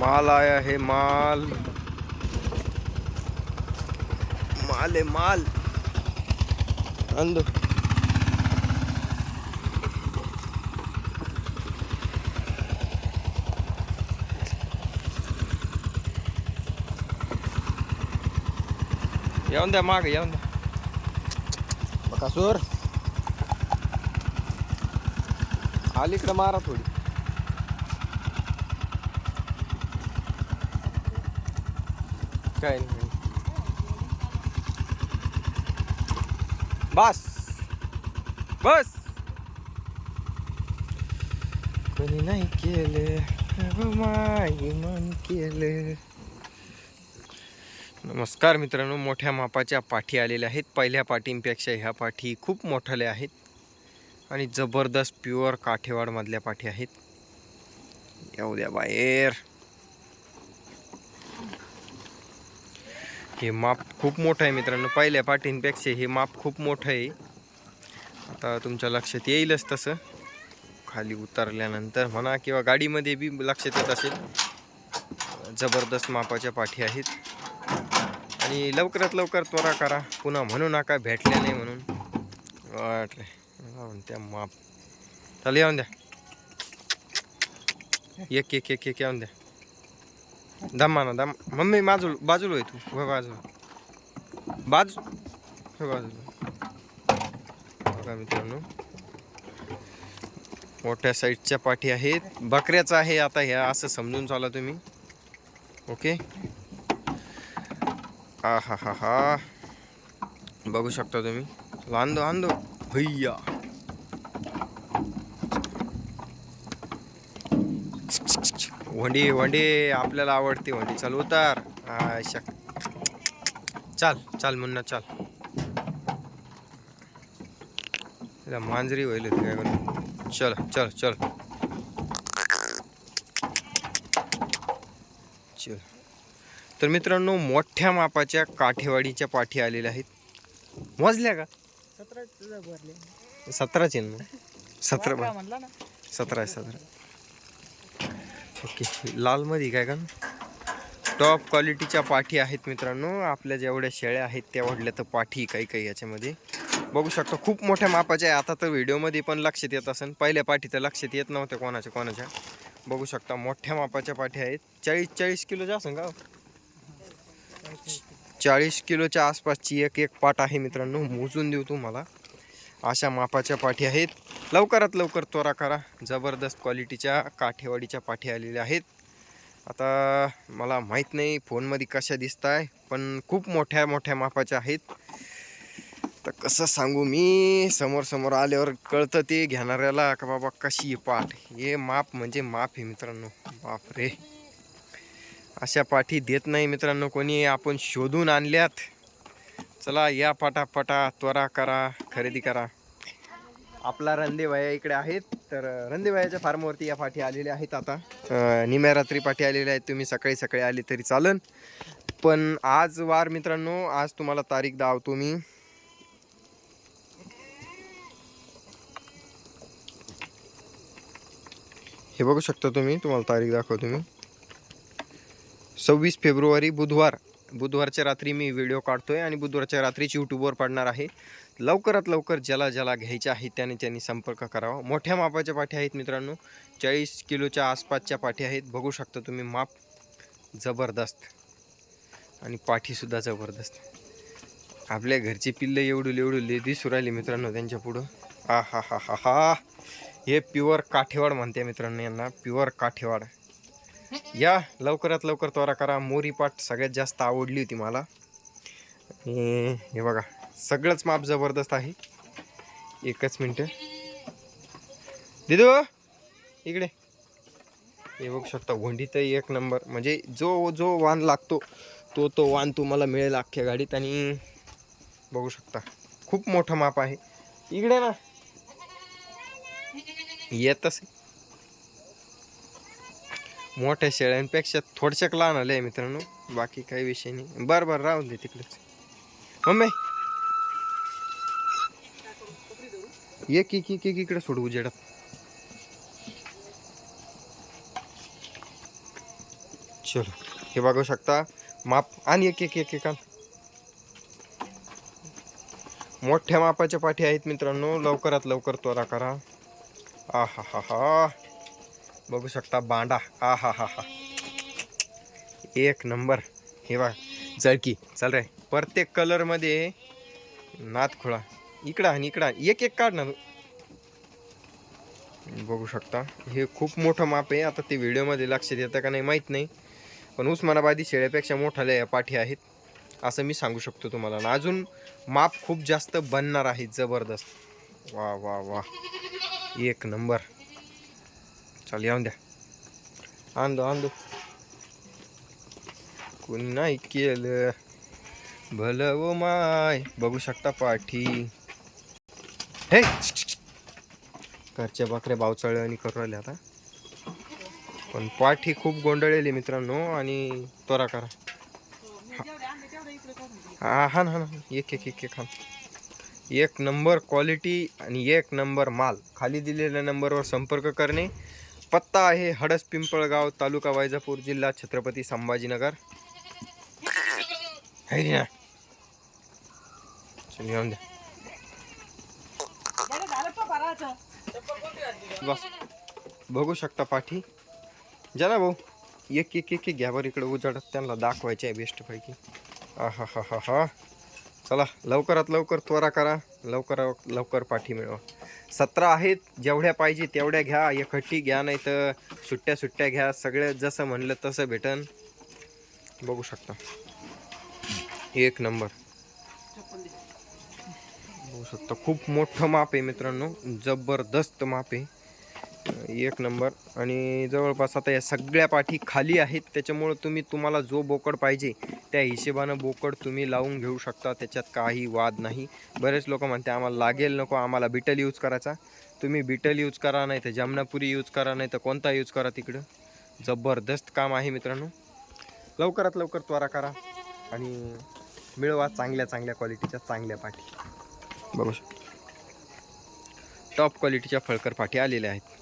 माल आया है माल। माल है माल। अंदो येऊन द्या माग येऊन द्या बकासूर। अलीकडे मारा थोडी। काय नाही. बस. बस. कोणी नाही केलं माई मन केलं. नमस्कार मित्रांनो मोठ्या मापाच्या पाठी आलेल्या आहेत. पहिल्या पाठींपेक्षा ह्या पाठी खूप मोठाल्या आहेत. आणि जबरदस्त प्युअर काठेवाडमधल्या पाठी आहेत. येऊ द्या बाहेर. हे माप खूप मोठं आहे मित्रांनो. पहिल्या पाठींपेक्षा हे माप खूप मोठं आहे. आता तुमच्या लक्षात येईलच तसं. खाली उतरल्यानंतर म्हणा किंवा गाडीमध्ये बी लक्षात येत असेल. जबरदस्त मापाच्या पाठी आहेत. आणि लवकरात लवकर त्वरा करा. पुन्हा म्हणू नका भेटल्या नाही म्हणून. वाटले. त्या माप. चालू येऊन द्या. एक एक एक एक येऊन द्या. दमा दम. मम्मी बाजू बाजूला होय तू. हो बाजू बाजू. हे बाजूला. बघा मित्रांनो. मोठ्या साईजच्या पाठी आहेत. बकऱ्याचं आहे आता ह्या असं समजून चाला तुम्ही. ओके? आ हा हा हा बघू शकता तुम्ही. आंदो आंदो भैया. वंडी वंडी आपल्याला आवडते वंडी. चल उतार. आशा चाल चाल मुन्ना चाल. तिला मांजरी होईल होती काय करून चल चल चल. चल. तर मित्रांनो मोठ्या मापाच्या काठेवाडीच्या पाठी आलेल्या आहेत. मोजल्या का? सतरा सतराचे ना? सतरा सतरा सतरा. ओके. लालमध्ये काय का? टॉप क्वालिटीच्या पाठी आहेत मित्रांनो. आपल्या जेवढ्या शेळ्या आहेत तेवढल्या तर पाठी काही काही याच्यामध्ये. बघू शकता खूप मोठ्या मापाच्या आहे. आता तर व्हिडिओमध्ये पण लक्षात येत असेल. पहिल्या पाठी तर लक्षात येत नव्हत्या कोणाच्या कोणाच्या. बघू शकता मोठ्या मापाच्या पाठी आहेत. चाळीस चाळीस किलोच्या असं का? चाळीस किलोच्या आसपासची एक एक पाट आहे मित्रांनो. मोजून देऊ तुम्हाला. अशा मापाच्या पाठी आहेत. लवकरात लवकर त्वरा करा. जबरदस्त क्वालिटीच्या काठेवाडीच्या पाठी आलेल्या आहेत. आता मला माहीत नाही फोनमध्ये कशा दिसत आहे पण खूप मोठ्या मोठ्या मापाच्या आहेत. तर कसं सांगू मी समोर समोर आल्यावर कळतं ते घेणाऱ्याला का बाबा कशी पाठ. हे माप म्हणजे माप आहे मित्रांनो. बाप रे अशा पाठी देत नाही मित्रांनो कोणी. आपण शोधून आणल्यात. चला या पटापटा त्वरा करा खरेदी करा. आपला रंदेवाया इकडे आहेत. तर रंदेवायाच्या फार्मवरती या पाठी आलेल्या आहेत आता. निम्या रात्री पाठी आलेल्या आहेत. तुम्ही सकाळी सकाळी आली तरी चालन. पण आज वार मित्रांनो आज तुम्हाला तारीख दावतो मी. हे बघू शकता तुम्ही तुम्हाला तारीख दाखवतो मी. सव्वीस फेब्रुवारी बुधवार. बुधवारच्या रात्री मी व्हिडिओ काढतो आहे आणि बुधवारच्या रात्रीच यूट्यूबवर पडणार आहे. लवकरात लवकर ज्याला ज्याला घ्यायच्या आहेत त्याने त्यांनी संपर्क करावा. मोठ्या मापाच्या पाठी आहेत मित्रांनो. चाळीस किलोच्या आसपासच्या पाठी आहेत. बघू शकता तुम्ही माप जबरदस्त. आणि पाठीसुद्धा जबरदस्त. आपल्या घरची पिल्लं एवढू एवढू दिसू राहिली मित्रांनो त्यांच्या पुढं. आ हा हा हा हा हे प्युअर काठेवाड म्हणते मित्रांनो यांना. प्युअर काठेवाड. या लवकरात लवकर त्वरा करा. मोरी पाट सगळ्यात जास्त आवडली होती मला. हे बघा सगळंच माप जबरदस्त आहे. एकच मिनटं. दिदू इकडे. हे बघू शकता घोंडी तर एक नंबर. म्हणजे जो जो वाण लागतो तो तो वाण तुम्हाला मिळेल अख्ख्या गाडीत. आणि बघू शकता खूप मोठं माप आहे. इकडे ना. येतच मोठ्या शेळ्यांपेक्षा थोडश्याक लहान आले आहे मित्रांनो. बाकी काही विषय नाही. बरं बरं राहून दे तिकडेच. मम्मी! एक एक एक एक इकडे सोडू उजेडात. चलो हे बघू शकता. माप आणि एक एक एक एक मोठ्या मापाच्या पाठी आहेत मित्रांनो. लवकरात लवकर त्वरा करा. आ हा हा हा बघू शकता बांडा. आ हा हा हा. एक नंबर. हे बघ जळकी. चल रे. प्रत्येक कलरमध्ये नातखोळा इकडा इकडं आणि इकडं. एक एक काढ ना. बघू शकता. हे खूप मोठं माप आहे. आता ते व्हिडिओमध्ये लक्षात येतं का नाही माहीत नाही. पण उस्मानाबादी शेळ्यापेक्षा मोठाल्या या पाठी आहेत. असं मी सांगू शकतो तुम्हाला. आणि अजून माप खूप जास्त बनणार आहे जबरदस्त. वा वा वा. एक नंबर. चल येऊन द्या आण दो आण दो कोणी नाही केलं भलं व माय बघू शकता पाठी हे घरच्या बाकऱ्या आणि करू राहिले आता. पण पाठी खूप गोंधळलेली मित्रांनो आणि त्वरा करा. हा हा ना हा ना एक एक एक एक हा. एक नंबर क्वालिटी आणि एक नंबर माल. खाली दिलेल्या नंबरवर संपर्क करणे. पत्ता आहे हडस पिंपळगाव तालुका वैजापूर जिल्हा छत्रपती संभाजीनगर. है ना. चल येऊन द्या बस बघू शकता पाठी. ना भाऊ एक एक एक एक घ्या बरं इकडे उजाडत. त्यांना दाखवायचे आहे बेस्ट पैकी. हा हा हा हा हा चला लवकरात लवकर त्वरा करा. लवकरात लवकर पाठी मिळवा. सतरा आहेत जेवढ्या पाहिजे तेवढ्या घ्या एकट्टी घ्या नाही तर सुट्ट्या सुट्ट्या घ्या सगळं जसं म्हणलं तसं भेटन. बघू शकता. एक नंबर. बघू शकता खूप मोठं माप आहे मित्रांनो जबरदस्त माप आहे. एक नंबर. आणि जवळपास आता या सगळ्या पाठी खाली आहेत. त्याच्यामुळं तुम्ही तुम्हाला जो बोकड पाहिजे त्या हिशेबानं बोकड तुम्ही लावून घेऊ शकता. त्याच्यात काही वाद नाही. बरेच लोक म्हणते आम्हाला लागेल नको आम्हाला बिटल यूज करायचा. तुम्ही बिटल यूज करा नाही तर जमनापुरी यूज करा नाही तर कोणता यूज करा तिकडं? जबरदस्त काम आहे मित्रांनो. लवकरात लवकर त्वरा करा आणि मिळवा चांगल्या चांगल्या क्वालिटीच्या चांगल्या पाठी. बघू शकता. टॉप क्वालिटीच्या फळकर पाठी आलेल्या आहेत.